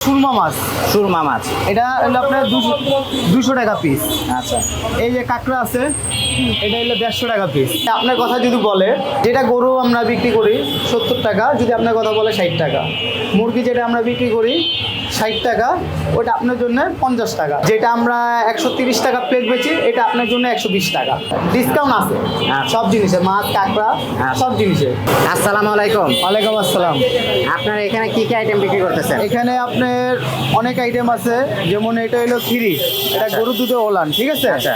সুরমা মাছ। সুরমা মাছ। এটা হলো আপনার দুশো দুশো টাকা পিস আচ্ছা। এই যে কাঁকড়া আছে এটা হলো দেড়শো টাকা পিস আপনার কথা যদি বলে যেটা গরু আমরা বিক্রি করি সত্তর টাকা যদি আপনার কথা বলে ষাট টাকা। মুরগি যেটা আমরা বিক্রি করি ষাট টাকা ওটা আপনার জন্য পঞ্চাশ টাকা। যেটা আমরা একশো তিরিশ টাকা প্লেট বেচি এটা আপনার জন্য একশো বিশ টাকা। ডিসকাউন্ট আছে। আচ্ছা। সব জিনিসে মাছ কাঁকড়া সব জিনিসে আসসালামু আলাইকুম। ওয়ালাইকুম আসসালাম। আপনার এখানে কি কি আইটেম বিক্রি করতেছেন? এখানে আপনার অনেক আইটেম আছে যেমন এটা হলো খিরি এটা গরু দুধে ওলান ঠিক আছে? আচ্ছা।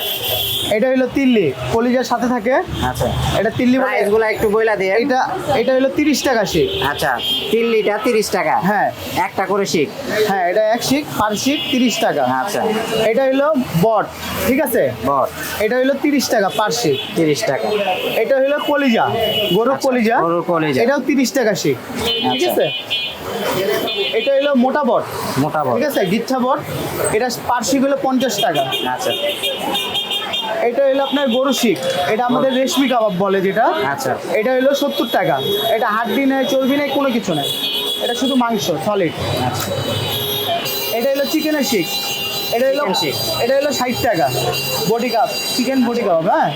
এটা হলো তিল্লি কলিজার সাথে থাকে। আচ্ছা। এটা তিল্লি প্রাইসগুলো একটু বইলা দিয়ে এটা এটা হলো তিরিশ টাকা শিক আচ্ছা তিল্লিটা লিটার তিরিশ টাকা। হ্যাঁ। একটা করে শিখ। হ্যাঁ এটা এক শিক পার শিক তিরিশ টাকা। আচ্ছা। এটা হলো বট ঠিক আছে? বট। এটা হলো তিরিশ টাকা পার শিক তিরিশ টাকা। এটা হলো কলিজা গরুর আচ্ছা, কলিজা। গরুর কলিজা। এটাও তিরিশ টাকা শিক ঠিক আচ্ছা। আছে? এটা হলো মোটা বট। মোটা বট। ঠিক আছে? গিচ্ছা বট। এটা পার শিক হলো পঞ্চাশ টাকা। আচ্ছা। এটা হলো আপনার গরু শিক এটা আমাদের রেশমি কাবাব বলে যেটা। আচ্ছা। এটা হলো সত্তর টাকা। এটা হাড্ডি নেই চর্বি নেই কোনো কিছু নেই এটা শুধু মাংস সলিড আচ্ছা। এটা হলো চিকেনের শিক এটা হলো এটা হলো ষাট টাকা। Body cup. Chicken body cup হ্যাঁ?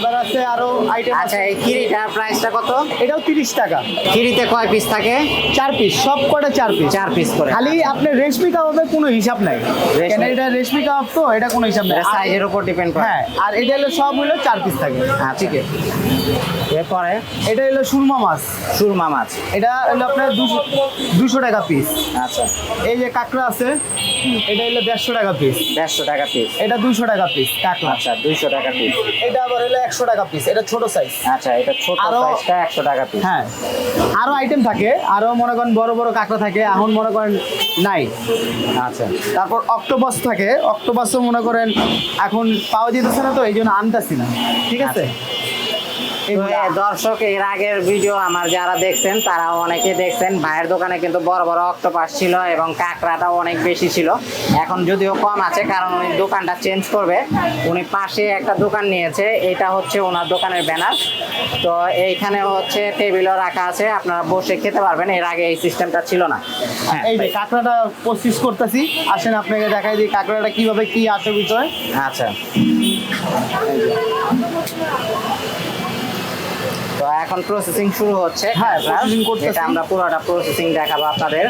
এবার আছে আরও আইটেম আচ্ছা আছে। এই খিরিটার প্রাইসটা কত? এটাও তিরিশ টাকা। খিরিতে কয় পিস থাকে? চার পিস সব কটা চার পিস চার পিস করে খালি আপনার রেশমি কাবাবের কোনো হিসাব নাই। কেন এটা রেশমি কাবাব তো এটা কোনো হিসাব নাই। সাইজের উপর ডিপেন্ড করে। হ্যাঁ আর এটা হলো সব হলো চার পিস থাকে। ঠিক চিকেন এরপরে এটা হলো সুরমা মাছ। সুরমা মাছ। এটা হলো আপনার দুশো দুশো টাকা পিস আচ্ছা। এই যে কাঁকড়া আছে এটা হলো দেড়শো টাকা পিস দেড়শো টাকা পিস এটা দুশো টাকা পিস কাঁকড়া। আচ্ছা দুইশো টাকা পিস এটা আবার হলো একশো টাকা পিস এটা ছোট সাইজ আচ্ছা এটা ছোট আরো- সাইজটা একশো টাকা পিস হ্যাঁ। আরও আইটেম থাকে আরও মনে করেন বড় বড় কাঁকড়া থাকে এখন মনে করেন নাই। আচ্ছা। তারপর অক্টোপাস থাকে অক্টোপাসও মনে করেন এখন পাওয়া যেতেছে না তো এই জন্য আনতেছি না। ঠিক আছে? এ দর্শক এর আগের ভিডিও আমার যারা দেখছেন তারা অনেকে দেখছেন ভাইয়ের দোকানে কিন্তু বড় বড় অক্টোপাস ছিল এবং কাঁকড়াটাও অনেক বেশি ছিল। এখন যদিও কম আছে কারণ উনি দোকানটা চেঞ্জ করবে। উনি পাশে একটা দোকান নিয়েছে এটা হচ্ছে ওনার দোকানের ব্যানার। তো এইখানে হচ্ছে টেবিলও রাখা আছে আপনারা বসে খেতে পারবেন এর আগে এই সিস্টেমটা ছিল না। হ্যাঁ এই যে কাঁকড়াটা প্রসেস করতেছি আসেন আপনাকে দেখাই দিই কাঁকড়াটা কীভাবে কি আছে বিষয় আচ্ছা। তো এখন প্রসেসিং শুরু হচ্ছে। হ্যাঁ, processing করতেছি। আমরা পুরোটা প্রসেসিং দেখাবো আপনাদের।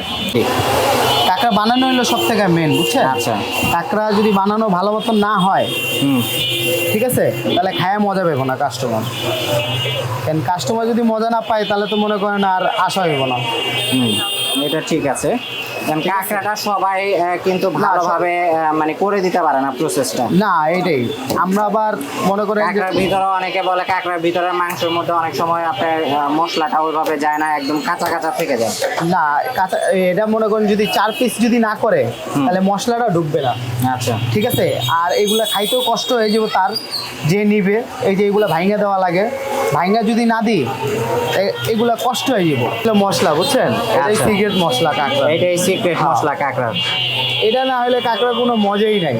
কাঁকড়া বানানো হলো সব থেকে মেন বুঝছেন? আচ্ছা। কাঁকড়া যদি বানানো ভালো মতন না হয় হুম। ঠিক আছে? তাহলে খায় মজা পাবো না কাস্টমার কেন কাস্টমার যদি মজা না পায় তাহলে তো মনে করেন আর আশা হইব না। হুম এটা ঠিক আছে। কারণ কাঁকড়াটা সবাই কিন্তু ভালোভাবে মানে করে দিতে পারে না প্রসেসটা না এইটাই আমরা আবার মনে করেন কাঁকড়ার ভিতরে অনেকে বলে কাঁকড়ার ভিতরে মাংসের মধ্যে অনেক সময় আপনার মশলাটা ওইভাবে যায় না একদম কাঁচা কাঁচা থেকে যায়। না কাঁচা এটা মনে করেন যদি চার পিস যদি না করে তাহলে মশলাটা ঢুকবে না। আচ্ছা। ঠিক আছে? আর এগুলা খাইতেও কষ্ট হয়ে যাবে তার যে নিবে এই যে এগুলা ভাইঙ্গা দেওয়া লাগে। ভাইঙ্গা যদি না দিই এগুলা কষ্ট হয়ে যাব। মশলা বুঝছেন? এটাই আচ্ছা। সিক্রেট মশলা কাঁকড়া। এটাই সিক্রেট হ্যাঁ। মশলা কাঁকড়ার এটা না হলে কাঁকড়ার কোনো মজাই নাই।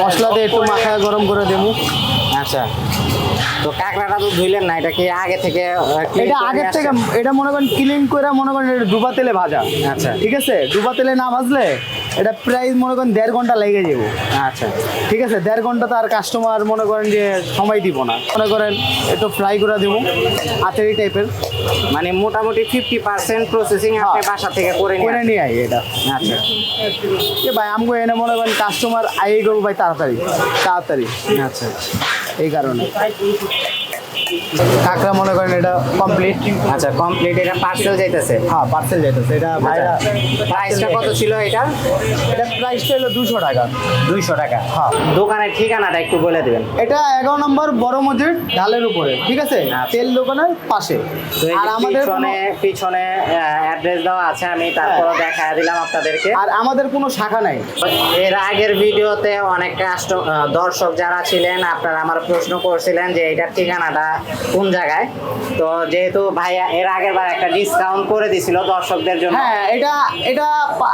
মশলা দিয়ে একটু মাথায় গরম করে দেবো। আচ্ছা। তো কাঁকড়াটা তো ধুইলেন না এটা কি আগে থেকে এটা আগের থেকে এটা মনে করেন ক্লিন করে মনে করেন এটা ডুবা তেলে ভাজা। আচ্ছা। ঠিক আছে? ডুবা তেলে না ভাজলে এটা প্রায় মনে করেন দেড় ঘণ্টা লেগে যাব। আচ্ছা। ঠিক আছে? দেড় ঘণ্টা তার কাস্টমার মনে করেন যে সময় দিব না। মনে করেন একটু ফ্রাই করে দেবো আচারি টাইপের মানে মোটামুটি ফিফটি পার্সেন্ট প্রসেসিং আপনি হ্যাঁ। বাসা থেকে করে করে নিয়ে আই এটা। আচ্ছা। ভাই আমগো এনে মনে করেন কাস্টমার আই করব ভাই তাড়াতাড়ি তাড়াতাড়ি। আচ্ছা। এই কারণে। কাঁকড়া মনে করেন এটা কমপ্লিট আচ্ছা কমপ্লিট এটা পার্সেল যাইতেছে। হ্যাঁ পার্সেল যেতেছে এটা ভাইরা প্রাইসটা কত ছিল এটা? এটা প্রাইসটা হলো দুশো টাকা। দুইশো টাকা। হ্যাঁ। দোকানের ঠিকানাটা একটু বলে দিবেন। এটা এগারো নম্বর বড় মসজিদ ঢালের উপরে ঠিক আছে? আচ্ছা। তেল দোকানের পাশে। আর আমাদের পিছনে পিছনে অ্যাড্রেস দেওয়া আছে আমি তারপরে দেখা দিলাম আপনাদেরকে। আর আমাদের কোনো শাখা নাই। এর আগের ভিডিওতে অনেক কাস্ট দর্শক যারা ছিলেন আপনারা আমার প্রশ্ন করছিলেন যে এটার ঠিকানাটা কোন জায়গায়? তো যেহেতু ভাইয়া এর আগের বার একটা ডিসকাউন্ট করে দিছিল দর্শকদের জন্য। হ্যাঁ এটা এটা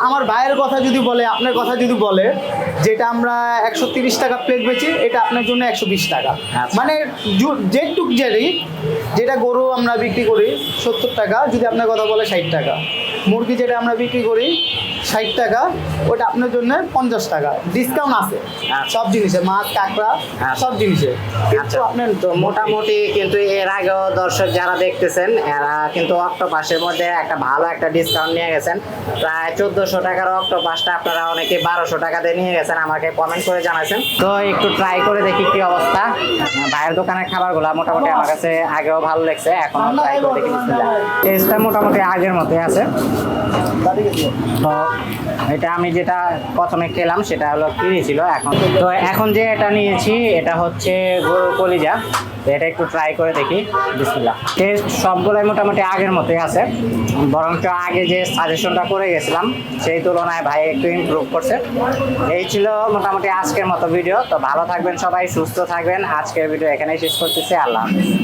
আমার ভাইয়ের কথা যদি বলে আপনার কথা যদি বলে যেটা আমরা একশো তিরিশ টাকা প্লেট বেচি এটা আপনার জন্য একশো বিশ টাকা। আচ্ছা। মানে যেটুক যেটি যেটা গরু আমরা বিক্রি করি সত্তর টাকা যদি আপনার কথা বলে ষাট টাকা। মুরগি যেটা আমরা বিক্রি করি ষাট টাকা ওটা আপনার জন্য পঞ্চাশ টাকা। ডিসকাউন্ট আছে। আচ্ছা। সব জিনিসে মাছ কাঁকড়া আচ্ছা। সব জিনিসে। কিন্তু আচ্ছা আপনার তো মোটামুটি কিন্তু এর আগেও দর্শক যারা দেখতেছেন এরা কিন্তু অক্টোপাসের মধ্যে একটা ভালো একটা ডিসকাউন্ট নিয়ে গেছেন। প্রায় চোদ্দশো টাকার অক্টোপাসটা আপনারা অনেকে বারোশো টাকাতে নিয়ে গেছেন আমাকে কমেন্ট করে জানাইছেন। তো একটু ট্রাই করে দেখি কি অবস্থা। ভাইয়ের দোকানের খাবারগুলো মোটামুটি আমার কাছে আগেও ভালো লাগছে এখন ট্রাই করে দেখি টেস্টটা মোটামুটি আগের মতোই আছে। তো এটা আমি যেটা প্রথমে খেলাম, সেটা হলো কিরি ছিল, এখন। তো এখন যে এটা নিয়েছি, এটা হচ্ছে গরুর কলিজা। এটা একটু ট্রাই করে দেখি। বিসমিল্লাহ। টেস্ট সবগুলোই মোটামুটি আগের মতোই আছে। বরঞ্চ আগে যে সাজেশনটা করে গেছিলাম, সেই তুলনায় ভাই একটু ইমপ্রুভ করছে। এই ছিল মোটামুটি আজকের মতো ভিডিও তো ভালো থাকবেন সবাই, সুস্থ থাকবেন। আজকের ভিডিও এখানেই শেষ করতেছি। আল্লাহ হাফিজ।